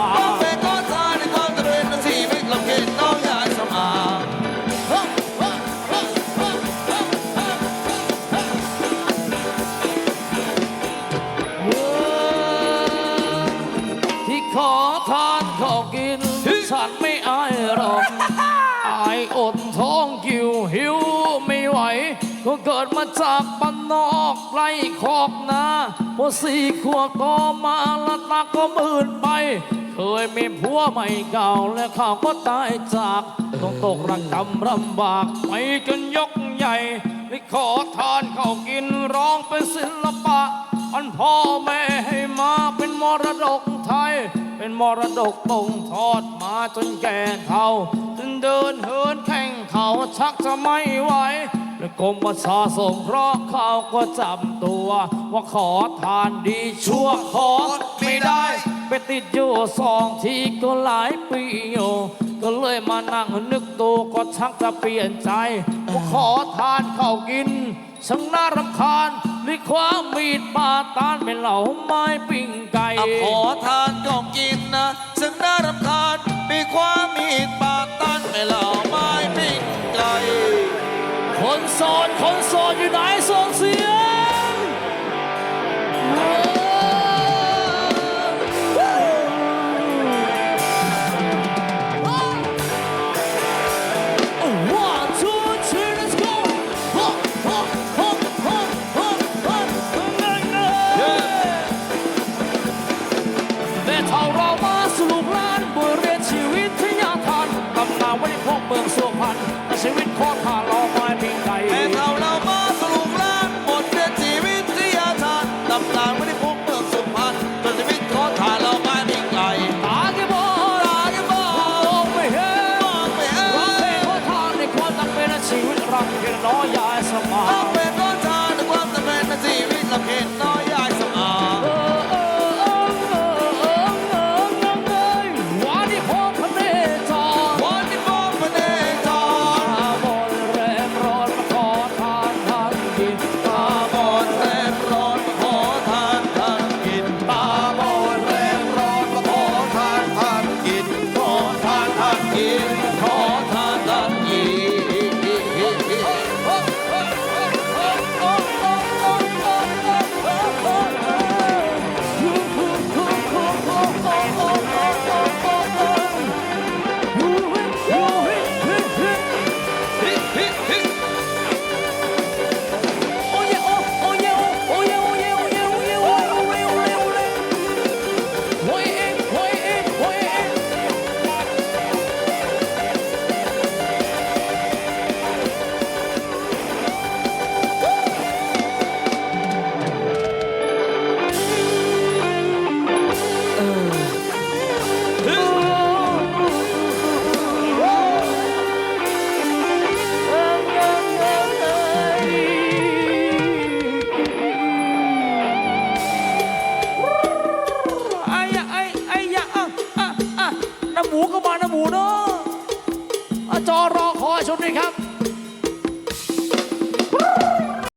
อเฮ้อที่ขอทานข้าวกิน ฉันไม่อายหรอก อายอดท้องกิวหิวไม่ไหว ก็เกิดมาจากบ้านนอกไร่คอกนาพอสี่ขวบก็มาละตาก็มื่นไปเคยมีผัวใหม่เก่าและเขาก็ตายจาก ต้องตกระกำลำบากไปจนยกใหญ่นี่ขอทานเข้ากินร้องเป็นศิลปะอันพ่อแม่ให้มาเป็นมรดกไทย เป็นมรดกตรงทอดมาจนแก่เท่าจนเดินเหินแข่งเขาชักจะไม่ไหว กรมประชาสงเคราะห์เขาก็จำตัว ว่าขอทานดีชั่วขอไม่ได้ ไปติดอยู่สองทีก็หลายปีอยู่ก็เลยมานั่งนึกดูก็ชักจะเปลี่ยนใจว่าขอทานข้าวกินช่างน่ารำคาญด้วยความมีดปาตานเป็นเหล่าไม้ปิ้งไก่ขอทานยอมกินนะซึ่งน่ารำคาญมีความมีดปาตันไม่เหล่า คนโสดคนโสดอยู่ไหนส่งเสียง vackra dag jag är som หมูก็มาน้ำหมูเนาะอะจอรอคอยชมนี่ครับ